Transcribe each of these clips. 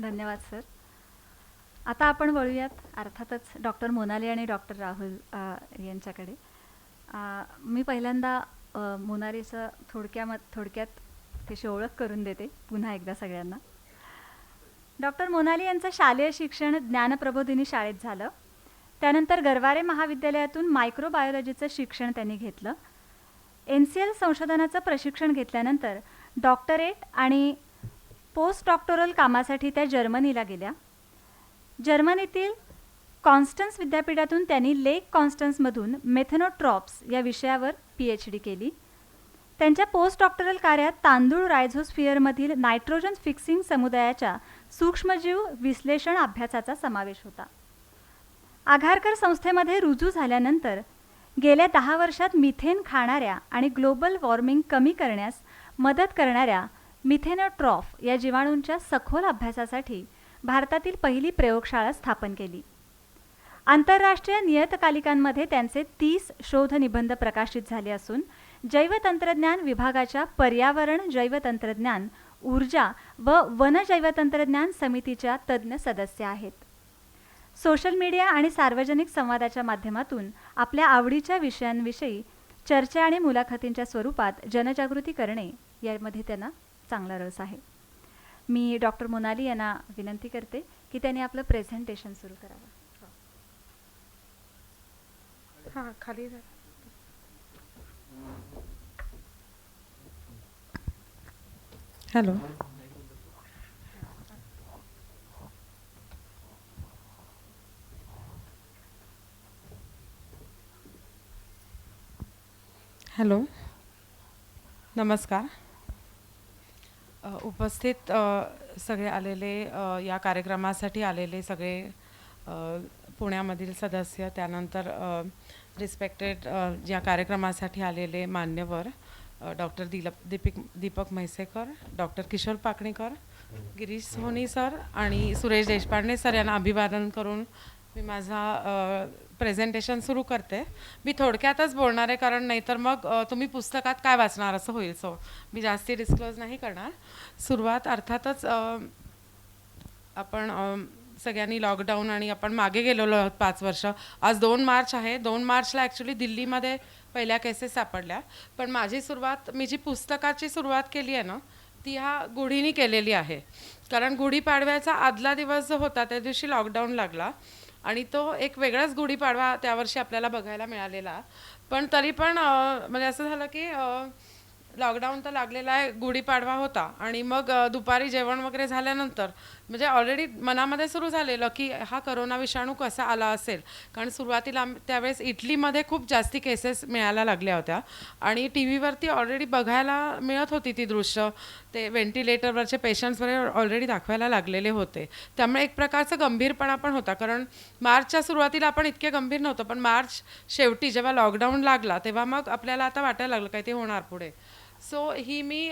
धन्यवाद सर. आता आपण वळूयात अर्थातच डॉक्टर मोनाली आणि डॉक्टर राहुल यांच्याकडे. मी पहिल्यांदा मोनालीचं थोडक्याम थोडक्यात त्याची ओळख करून देते पुन्हा एकदा सगळ्यांना. डॉक्टर मोनाली यांचं शालेय शिक्षण ज्ञानप्रबोधिनी शाळेत झालं. त्यानंतर गरवारे महाविद्यालयातून मायक्रोबायोलॉजीचं शिक्षण त्यांनी घेतलं. एन सी एल संशोधनाचं प्रशिक्षण घेतल्यानंतर डॉक्टरेट आणि पोस्ट डॉक्टोरल कामासाठी त्या जर्मनीला गेल्या. जर्मनीतील कॉन्स्टन्स विद्यापीठातून त्यांनी लेक कॉन्स्टन्समधून मेथेनोट्रॉप्स या विषयावर पी एच डी केली. त्यांच्या पोस्ट डॉक्टरल कार्यात तांदूळ रायझोस्फिअरमधील नायट्रोजन फिक्सिंग समुदायाच्या सूक्ष्मजीव विश्लेषण अभ्यासाचा समावेश होता. आघारकर संस्थेमध्ये रुजू झाल्यानंतर गेल्या दहा वर्षात मिथेन खाणाऱ्या आणि ग्लोबल वॉर्मिंग कमी करण्यास मदत करणाऱ्या मिथेनोट्रॉफ या जीवाणूंच्या सखोल अभ्यासासाठी भारतातील पहिली प्रयोगशाळा स्थापन केली. आंतरराष्ट्रीय नियतकालिकांमध्ये त्यांचे तीस शोध निबंध प्रकाशित झाले असून जैवतंत्रज्ञान विभागाच्या पर्यावरण जैवतंत्रज्ञान ऊर्जा व वन जैवतंत्रज्ञान समितीच्या तज्ज्ञ सदस्य आहेत. सोशल मीडिया आणि सार्वजनिक संवादाच्या माध्यमातून आपल्या आवडीच्या विषयांविषयी चर्चा आणि मुलाखतींच्या स्वरूपात जनजागृती करणे यामध्ये त्यांना चांगला रस आहे. मी डॉक्टर मोनाली यांना विनंती करते की त्यांनी आपलं प्रेझेंटेशन सुरू करावं. हां खाली. हॅलो हॅलो नमस्कार उपस्थित सगळे आलेले या कार्यक्रमासाठी आलेले सगळे पुण्यामधील सदस्य त्यानंतर रिस्पेक्टेड या कार्यक्रमासाठी आलेले मान्यवर डॉक्टर दिलप दीपिक दीपक म्हैसेकर डॉक्टर किशोर पाकणेकर गिरीश सोनी सर आणि सुरेश देशपांडे सर यांना अभिवादन करून मी माझा प्रेझेंटेशन सुरू करते. मी थोडक्यातच बोलणार आहे कारण नाहीतर मग तुम्ही पुस्तकात काय वाचणार असं होईल. सो मी जास्ती डिस्क्लोज नाही करणार. सुरुवात अर्थातच आपण सगळ्यांनी लॉकडाऊन आणि आपण मागे गेलेलो आहोत पाच वर्ष. आज दोन मार्च आहे. दोन मार्चला ॲक्च्युली दिल्लीमध्ये पहिल्या केसेस सापडल्या. पण माझी सुरुवात मी जी पुस्तकाची सुरुवात केली आहे ना ती ह्या गुढीनी केलेली आहे. कारण गुढीपाडव्याचा आदला दिवस जो होता त्या दिवशी लॉकडाऊन लागला. आणि तो एक वेगळाच गुढीपाडवा त्यावर्षी आपल्याला बघायला मिळालेला. पण तरी पण म्हणजे असं झालं की अं, लॉकडाऊन तर लागलेला आहे गुढीपाडवा होता. आणि मग दुपारी जेवण वगैरे झाल्यानंतर म्हणजे ऑलरेडी मनामध्ये सुरू झालेलं की हा करोना विषाणू कसा आला असेल? कारण सुरुवातीला त्यावेळेस इटलीमध्ये खूप जास्ती केसेस मिळायला लागल्या होत्या. आणि टी व्हीवरती ऑलरेडी बघायला मिळत होती ती दृश्य. ते व्हेंटिलेटरवरचे पेशंट्स वगैरे ऑलरेडी दाखवायला लागलेले होते. त्यामुळे एक प्रकारचा गंभीरपणा पण होता. कारण मार्चच्या सुरुवातीला आपण इतके गंभीर नव्हतो पण मार्च शेवटी जेव्हा लॉकडाऊन लागला तेव्हा मग आपल्याला आता वाटायला लागलं काही ते होणार पुढे? सो ही मी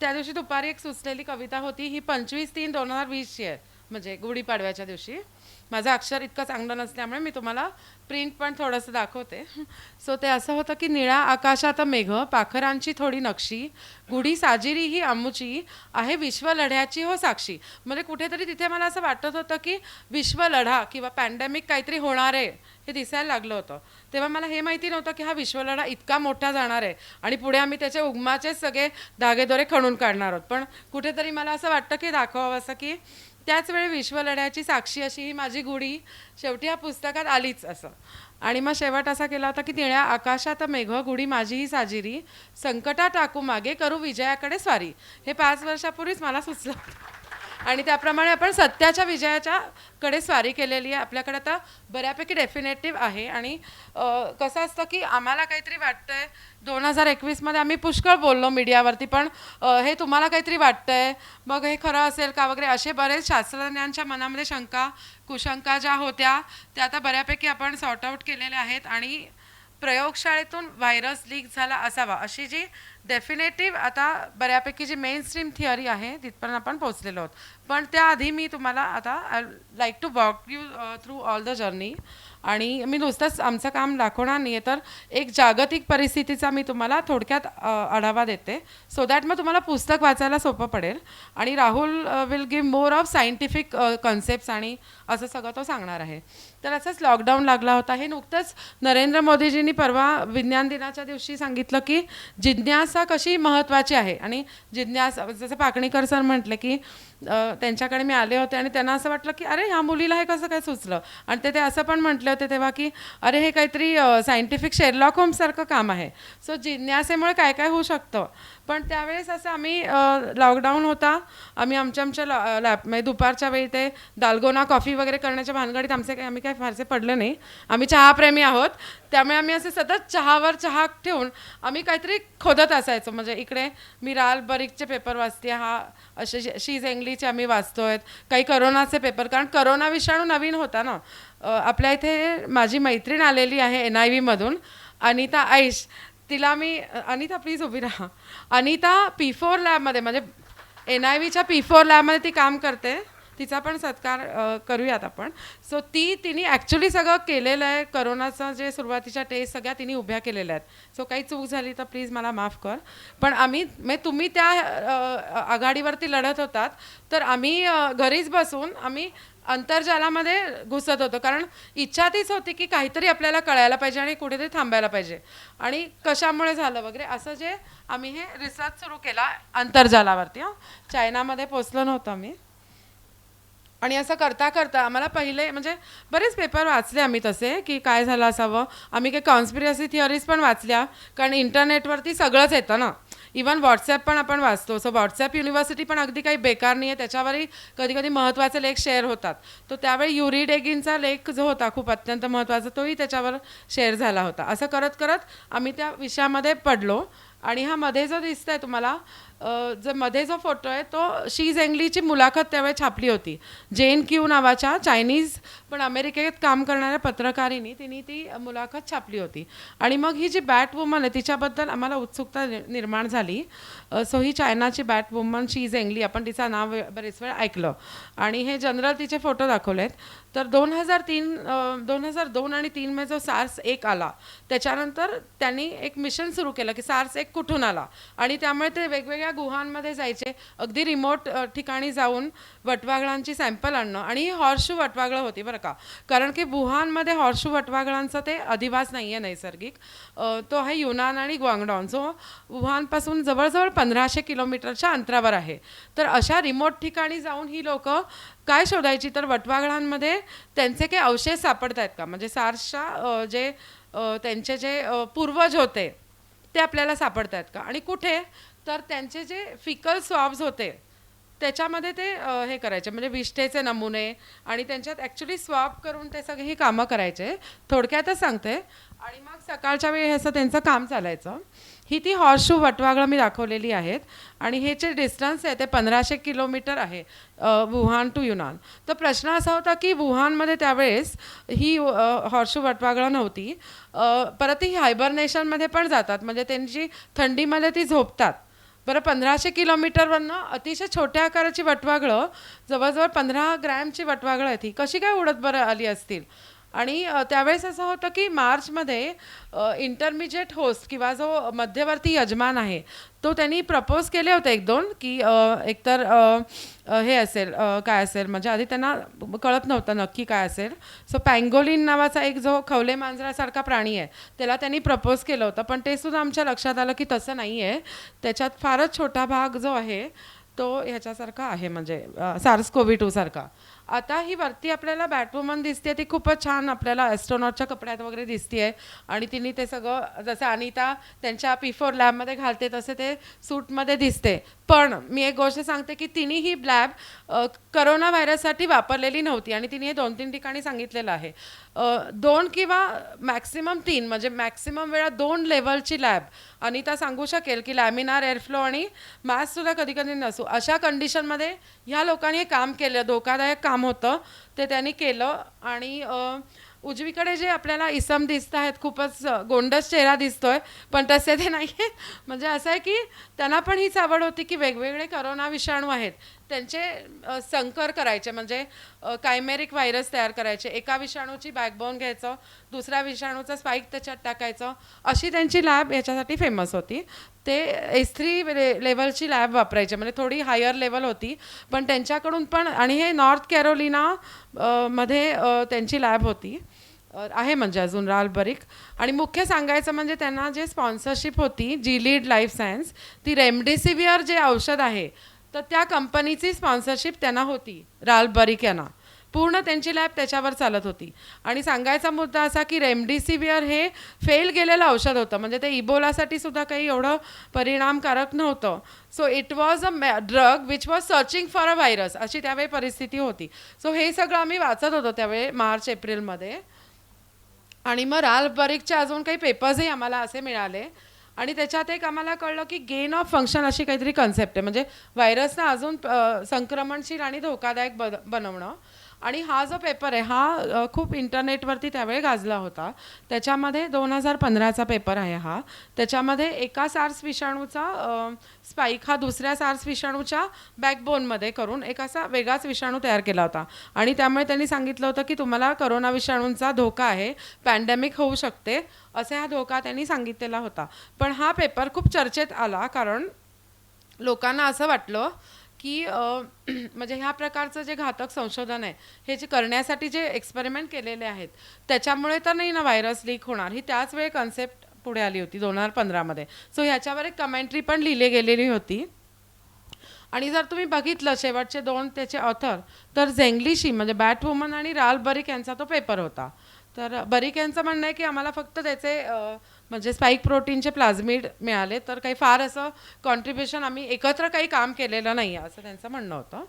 त्या दिवशी दुपारी एक सुचलेली कविता होती ही पंचवीस तीन दोन हजार वीसची आहे म्हणजे गुढीपाडव्याच्या दिवशी. माझं अक्षर इतकं चांगलं नसल्यामुळे मी तुम्हाला प्रिंट पण थोडंसं दाखवते. सो ते असं होतं की निळा आकाशात मेघ पाखरांची थोडी नक्षी गुढी साजिरी ही आमुची आहे विश्व लढ्याची हो साक्षी. म्हणजे कुठेतरी तिथे मला असं वाटत होतं की विश्व लढा किंवा पॅन्डेमिक काहीतरी होणार आहे हे दिसायला लागलं होतं. तेव्हा मला हे माहिती नव्हतं की हा विश्वलढा इतका मोठा जाणार आहे आणि पुढे आम्ही त्याचे उगमाचे सगळे धागेदोरे खणून काढणार आहोत. पण कुठेतरी मला असं वाटतं की दाखवावं असं की त्याच वेळी विश्वलढ्याची साक्षी अशी ही माझी गुढी शेवटी या पुस्तकात आलीच असं. आणि मग शेवट असा केला होता की निळ्या आकाशात मेघ गुढी माझीही साजिरी संकटा टाकू मागे करू विजयाकडे स्वारी. हे पाच वर्षापूर्वीच मला सुचलं आणि त्याप्रमाणे आपण सत्याच्या विजयाच्या कडे स्वारी केलेली आहे. आपल्याकडे आता बऱ्यापैकी डेफिनेटिव्ह आहे. आणि कसं असतं की आम्हाला काहीतरी वाटतंय दोन हजार एकवीसमध्ये आम्ही पुष्कळ बोललो मीडियावरती पण हे तुम्हाला काहीतरी वाटतंय. मग हे खरं असेल का वगैरे असे बरेच शास्त्रज्ञांच्या मनामध्ये शंका कुशंका ज्या होत्या त्या आता बऱ्यापैकी आपण सॉर्ट आऊट केलेल्या आहेत. आणि प्रयोगशाळेतून व्हायरस लीक झाला असावा. अशी जी डेफिनेटिव्ह आता बऱ्यापैकी जी मेन स्ट्रीम थिअरी आहे तिथपर्यंत आपण पोहोचलेलो आहोत. पण त्याआधी मी तुम्हाला आता I like to walk you through all the journey आणि मी नुसतंच आमचं काम दाखवणार नाही आहे तर एक जागतिक परिस्थितीचा मी तुम्हाला थोडक्यात आढावा देते. सो दॅट मग तुम्हाला पुस्तक वाचायला सोपं पडेल. आणि Rahul will give more of scientific concepts आणि असं सगळं तो सांगणार आहे. तर असंच लॉकडाऊन लागला होता. हे नुकतंच नरेंद्र मोदीजींनी परवा विज्ञान दिनाच्या दिवशी सांगितलं की जिज्ञासा कशी महत्त्वाची आहे. आणि जिज्ञासा जसं पाकणीकर सर म्हटलं की त्यांच्याकडे मी आले होते आणि त्यांना असं वाटलं की अरे ह्या मुलीला हे कसं काय सुचलं? आणि ते ते असं पण म्हटले होते तेव्हा की अरे हे काहीतरी सायंटिफिक शेरलॉक होमसारखं काम आहे. सो जिज्ञासेमुळे काय काय होऊ शकतं. पण त्यावेळेस असं आम्ही लॉकडाऊन होता. आम्ही आमच्या आमच्या लॉ लॅब म्हणजे दुपारच्या वेळी ते दालगोना कॉफी वगैरे करण्याच्या भानगडीत आमचे काही आम्ही काय फारसे पडले नाही. आम्ही चहाप्रेमी आहोत. त्यामुळे आम्ही असे सतत चहावर चहा ठेवून आम्ही काहीतरी खोदत असायचो. म्हणजे इकडे मी राल बरीकचे पेपर वाचते हा असे शी- शीज एंगलीचे आम्ही आहेत काही करोनाचे पेपर कारण करोना विषाणू नवीन होता ना. आपल्या इथे माझी मैत्रीण आलेली आहे एन आय व्हीमधून अनिता ऐश. तिला मी अनिता प्लीज उभी राहा. अनिता पी फोर लॅबमध्ये म्हणजे एन आय व्हीच्या पी फोर लॅबमध्ये ती काम करते. तिचा पण सत्कार करूयात आपण. सो ती तिने ॲक्च्युली सगळं केलेलं आहे. करोनाचं जे सुरुवातीच्या टेस्ट सगळ्या तिने उभ्या केलेल्या आहेत. सो काही चूक झाली तर प्लीज मला माफ कर. पण आम्ही म्हणजे तुम्ही त्या आघाडीवरती लढत होतात. तर आम्ही घरीच बसून आम्ही अंतर्जालामध्ये घुसत होतो. कारण इच्छा तीच होती की काहीतरी आपल्याला कळायला पाहिजे आणि कुठेतरी थांबायला पाहिजे. आणि कशामुळे झालं वगैरे असं जे आम्ही हे रिसर्च सुरू केला अंतर्जालावरती हां. चायनामध्ये पोचलो नव्हतो आम्ही. आणि असं करता करता आम्हाला पहिले म्हणजे बरेच पेपर वाचले आम्ही तसे की काय झालं असावं. आम्ही काही कॉन्स्पिरसी थिअरीज पण वाचल्या कारण इंटरनेटवरती सगळंच येतं ना. इवन व्हॉट्सॲप पण आपण वाचतो. सो व्हॉट्सॲप युनिव्हर्सिटी पण अगदी काही बेकार नाही आहे त्याच्यावरही कधी कधी महत्त्वाचे लेख शेअर होतात. तो त्यावेळी युरी डेगिनचा लेख जो होता खूप अत्यंत महत्त्वाचा तोही त्याच्यावर शेअर झाला होता. असं करत करत आम्ही त्या विषयामध्ये पडलो. आणि हा मध्ये जो दिसतंय तुम्हाला जो मध्ये जो फोटो आहे तो शी झेंगलीची मुलाखत त्यावेळी छापली होती. जेन क्यू नावाच्या चायनीज पण अमेरिकेत काम करणाऱ्या पत्रकारिनी तिने ती मुलाखत छापली होती. आणि मग ही जी बॅट वुमन आहे तिच्याबद्दल आम्हाला उत्सुकता नि- निर्माण झाली. सो ही चायनाची बॅट वुमन शी झेंगली आपण तिचं नाव बरेच वेळ ऐकलं. आणि हे जनरल तिचे फोटो दाखवलेत. तर दोन हजार तीन दोन हजार दोन आणि तीनमध्ये जो सार्स एक आला त्याच्यानंतर त्यांनी एक मिशन सुरू केलं की सार्स एक कुठून आला? आणि त्यामुळे ते वेगवेगळ्या गुहांमध्ये जायचे अगदी रिमोट ठिकाणी जाऊन वटवागळांची सॅम्पल आणणं. आणि ही हॉर्शू वटवागळं होती बरं का. कारण की वुहानमध्ये हॉर्शू वटवागळांचा ते अधिवास नाही आहे नैसर्गिक तो आहे युनान आणि ग्वांगडॉन. जो वुहानपासून जवळजवळ पंधराशे किलोमीटरच्या अंतरावर आहे. तर अशा रिमोट ठिकाणी जाऊन ही लोक काय शोधायची? तर वटवागळांमध्ये त्यांचे काही अवशेष सापडत आहेत का? म्हणजे सारशा जे त्यांचे जे पूर्वज होते ते आपल्याला सापडत आहेत का? आणि कुठे? तर त्यांचे जे फिकल स्वॉब्स होते त्याच्यामध्ये ते अ, हे करायचे. म्हणजे विष्ठेचे नमुने आणि त्यांच्यात ॲक्च्युली स्वॅप करून ते सगळे ही कामं करायचे. थोडक्यातच सांगते. आणि मग सकाळच्या वेळी हे असं त्यांचं काम चालायचं. ही ती हॉर्सशू वटवागळं मी दाखवलेली आहेत. आणि हे जे डिस्टन्स आहे ते पंधराशे किलोमीटर आहे अ, वुहान टू युनान. तर प्रश्न असा होता की वुहानमध्ये त्यावेळेस ही हॉर्सशू वटवागळं नव्हती. अ, परत ही हायबरनेशनमध्ये पण जातात. म्हणजे त्यांची थंडीमध्ये ती झोपतात. बरं पंधराशे किलोमीटरवरनं अतिशय छोट्या आकाराची वटवागळं जवळजवळ पंधरा ग्रॅमची वटवागळं आहे ती कशी काय उडत बरं आली असतील? आणि त्यावेळेस असं होतं की मार्चमध्ये इंटरमिजिएट होस्ट किंवा जो मध्यवर्ती यजमान आहे तो त्यांनी प्रपोज केले होते एक दोन की एकतर हे असेल काय असेल म्हणजे आधी त्यांना कळत नव्हतं नक्की काय असेल. सो पँगोलिन नावाचा एक जो खवले मांजरासारखा प्राणी आहे त्याला त्यांनी प्रपोज केलं होतं. पण ते सुद्धा आमच्या लक्षात आलं की तसं नाही आहे त्याच्यात फारच छोटा भाग जो आहे तो ह्याच्यासारखा आहे म्हणजे सार्स कोविड टू सारखा. आता ही वरती आपल्याला बॅटवुमन दिसते ती खूपच छान आपल्याला ॲस्ट्रॉनॉटच्या कपड्यात वगैरे दिसते आणि तिने ते सगळं जसं अनिता त्यांच्या पी फोर लॅबमध्ये घालते तसे ते सूटमध्ये दिसते. पण मी एक गोष्ट सांगते की तिने ही लॅब करोना व्हायरससाठी वापरलेली नव्हती आणि तिने हे दोन तीन ठिकाणी सांगितलेलं आहे. दोन किंवा मॅक्सिमम तीन म्हणजे मॅक्सिमम वेळा दोन लेवलची लॅब अनिता सांगू शकेल की लॅमिनार एअरफ्लो आणि सुद्धा कधी कधी नसू. अशा कंडिशनमध्ये ह्या लोकांनी हे काम केलं धोकादायक काम होतं ते त्यांनी केलं आणि उजवीकडे जे आपल्याला इसम दिसत आहेत खूपच गोंडस चेहरा दिसतोय पण तसे ते नाही आहेत म्हणजे असं आहे की त्यांना पण हीच आवड होती की वेगवेगळे करोना विषाणू आहेत. त्यांचे संकर करायचे. म्हणजे कायमेरिक व्हायरस तयार करायचे. एका विषाणूची बॅकबोन घ्यायचं दुसऱ्या विषाणूचा स्पाईक त्याच्यात टाकायचं. अशी त्यांची लॅब याच्यासाठी फेमस होती. ते एस थ्री लेवलची लॅब वापरायचे. म्हणजे थोडी हायर लेवल होती. पण त्यांच्याकडून पण आणि हे नॉर्थ कॅरोलिना मध्ये त्यांची लॅब होती. आहे म्हणजे अजून राल बरीक. आणि मुख्य सांगायचं म्हणजे त्यांना जे स्पॉन्सरशिप होती जी लीड लाईफ सायन्स ती रेमडेसिवियर जे औषध आहे तर त्या कंपनीची स्पॉन्सरशिप त्यांना होती राल बरिक यांना. पूर्ण त्यांची लॅब त्याच्यावर चालत होती. आणि सांगायचा मुद्दा असा की रेमडेसिवियर हे फेल गेलेलं औषध होतं. म्हणजे ते इबोलासाठी सुद्धा काही एवढं परिणामकारक नव्हतं. So it was a drug which was searching for a virus अशी त्यावेळी परिस्थिती होती. सो हे सगळं आम्ही वाचत होतो त्यावेळी मार्च एप्रिलमध्ये. आणि मग राल बरीकचे अजून काही पेपर्सही आम्हाला असे मिळाले. आणि त्याच्यात एक आम्हाला कळलं की गेन ऑफ फंक्शन अशी काहीतरी कन्सेप्ट आहे. म्हणजे व्हायरसना अजून संक्रमणशील आणि धोकादायक बन बनवणं. आणि हा जो पेपर आहे हा खूप इंटरनेटवरती त्यावेळी गाजला होता. त्याच्यामध्ये दोन हजार पंधराचा पेपर आहे हा. त्याच्यामध्ये एका सार्स विषाणूचा स्पाईक हा दुसऱ्या सार्स विषाणूच्या बॅकबोनमध्ये करून एक असा वेगळाच विषाणू तयार केला होता. आणि त्यामुळे त्यांनी सांगितलं होतं की तुम्हाला करोना विषाणूंचा धोका आहे पॅन्डेमिक होऊ शकते असे हा धोका त्यांनी सांगितलेला होता. पण हा पेपर खूप चर्चेत आला कारण लोकांना असं वाटलं की म्हणजे ह्या प्रकारचं जे घातक संशोधन आहे हे जे करण्यासाठी जे एक्सपेरिमेंट केलेले आहेत त्याच्यामुळे तर नाही ना व्हायरस लीक होणार. ही त्याच वेळी कन्सेप्ट पुढे आली होती दोन हजार पंधरामध्ये सो ह्याच्यावर एक कमेंट्री पण लिहिली गेलेली होती. आणि जर तुम्ही बघितलं शेवटचे दोन त्याचे ऑथर तर झेंगलीशी म्हणजे बॅट वुमन आणि राल बरीक यांचा तो पेपर होता. तर बरीक यांचं म्हणणं आहे की आम्हाला फक्त त्याचे म्हणजे स्पाईक प्रोटीनचे प्लाझ्मिड मिळाले. तर काही फार असं कॉन्ट्रीब्युशन आम्ही एकत्र काही काम केलेलं नाही आहे असं त्यांचं म्हणणं होतं.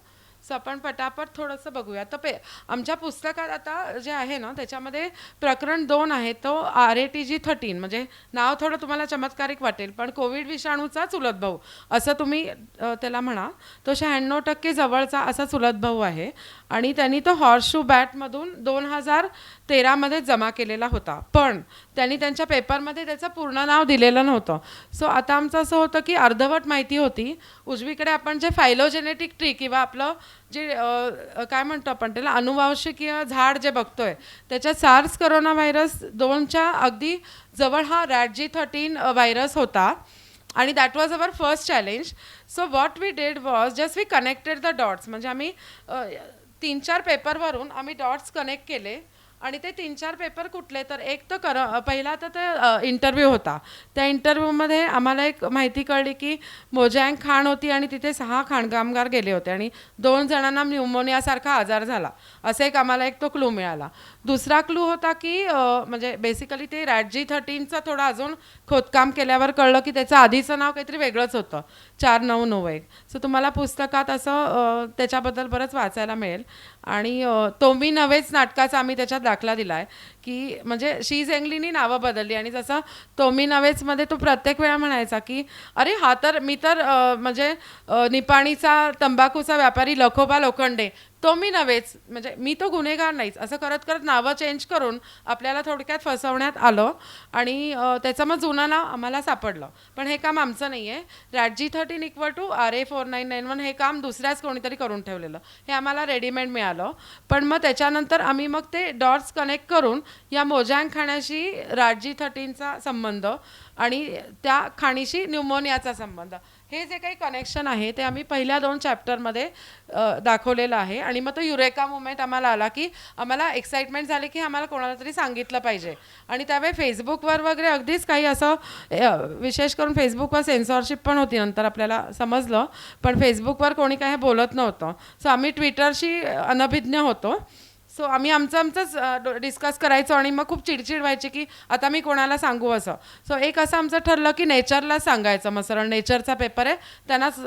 सो आपण पटापट थोडंसं बघूया. तर पे आमच्या पुस्तकात आता जे आहे ना त्याच्यामध्ये प्रकरण दोन आहे तो R A T G thirteen म्हणजे नाव थोडं तुम्हाला चमत्कारिक वाटेल पण कोविड विषाणूचा चुलत भाऊ. असं तुम्ही त्याला म्हणा तो शहाण्णव टक्के जवळचा असा चुलत भाऊ आहे. आणि त्यांनी तो हॉर्सशू बॅटमधून दोन हजार तेरामध्ये जमा केलेला होता. पण त्यांनी त्यांच्या पेपरमध्ये त्याचं पूर्ण नाव दिलेलं नव्हतं. सो आता आमचं असं होतं की अर्धवट माहिती होती. उजवीकडे आपण जे फायलोजेनेटिक ट्री किंवा आपलं जे काय म्हणतो आपण त्याला अनुवांशिकीय झाड जे बघतोय त्याच्यात सार्स करोना व्हायरस दोनच्या अगदी जवळ हा रॅटजी थर्टीन व्हायरस होता. आणि that was our first challenge so what we did was just we connected the dots म्हणजे आम्ही तीन चार पेपरवरून आम्ही डॉट्स कनेक्ट केले. आणि ते तीन चार पेपर कुठले तर एक तर कर पहिला तर ते इंटरव्ह्यू होता. त्या इंटरव्ह्यूमध्ये आम्हाला एक माहिती कळली की मोजँग खाण होती आणि तिथे सहा खाणकामगार गेले होते आणि दोन जणांना न्यूमोनियासारखा आजार झाला. असा एक आम्हाला एक तो क्लू मिळाला. दुसरा क्लू होता की म्हणजे बेसिकली ते रॅटजी थर्टीनचं थोडं अजून खोदकाम केल्यावर कळलं की त्याचं आधीचं नाव काहीतरी वेगळंच होतं चार नऊ नऊ एक. सो तुम्हाला पुस्तकात असं त्याच्याबद्दल बरंच वाचायला मिळेल. आणि तो मी नव्हेच नाटकाचा आम्ही त्याच्यात दाखला दिला आहे की म्हणजे शी झेंगलीनी नावं बदलली. आणि जसं तोमी नवेचमध्ये तो प्रत्येक वेळा म्हणायचा की अरे हा तर मी तर म्हणजे निपाणीचा तंबाखूचा व्यापारी लखोबा लोखंडे. तो मी नव्हेच म्हणजे मी तो गुन्हेगार नाहीच. असं करत करत नावं चेंज करून आपल्याला थोडक्यात फसवण्यात आलं आणि त्याचं मग जुनं नाव आम्हाला सापडलं. पण हे काम आमचं नाही आहे R A T G thirteen equal to R A four nine nine one हे काम दुसऱ्याच कोणीतरी करून ठेवलेलं. हे आम्हाला रेडीमेड मिळालं. पण मग त्याच्यानंतर आम्ही मग ते डॉट्स कनेक्ट करून या मोजँग खाण्याशी राजी थर्टीनचा संबंध आणि त्या खाणीशी न्यूमोनियाचा संबंध. हे जे काही कनेक्शन आहे ते आम्ही पहिल्या दोन चॅप्टरमध्ये दाखवलेलं आहे. आणि मग तो युरेका मुवमेंट आम्हाला आला की आम्हाला एक्साइटमेंट झाली की आम्हाला कोणाला तरी सांगितलं पाहिजे. आणि त्यावेळी फेसबुकवर वगैरे अगदीच काही असं विशेष करून फेसबुकवर सेन्सॉरशिप पण होती नंतर आपल्याला समजलं. पण फेसबुकवर कोणी काही बोलत नव्हतं. सो आम्ही ट्विटरशी अनभिज्ञ होतो. सो आम्ही आमचं आमचंच डिस्कस करायचो आणि मग खूप चिडचिड व्हायची की आता मी कोणाला सांगू असं. सो एक असं आमचं ठरलं की नेचरला सांगायचं. मग सरळ नेचरचा पेपर आहे. त्यांनाच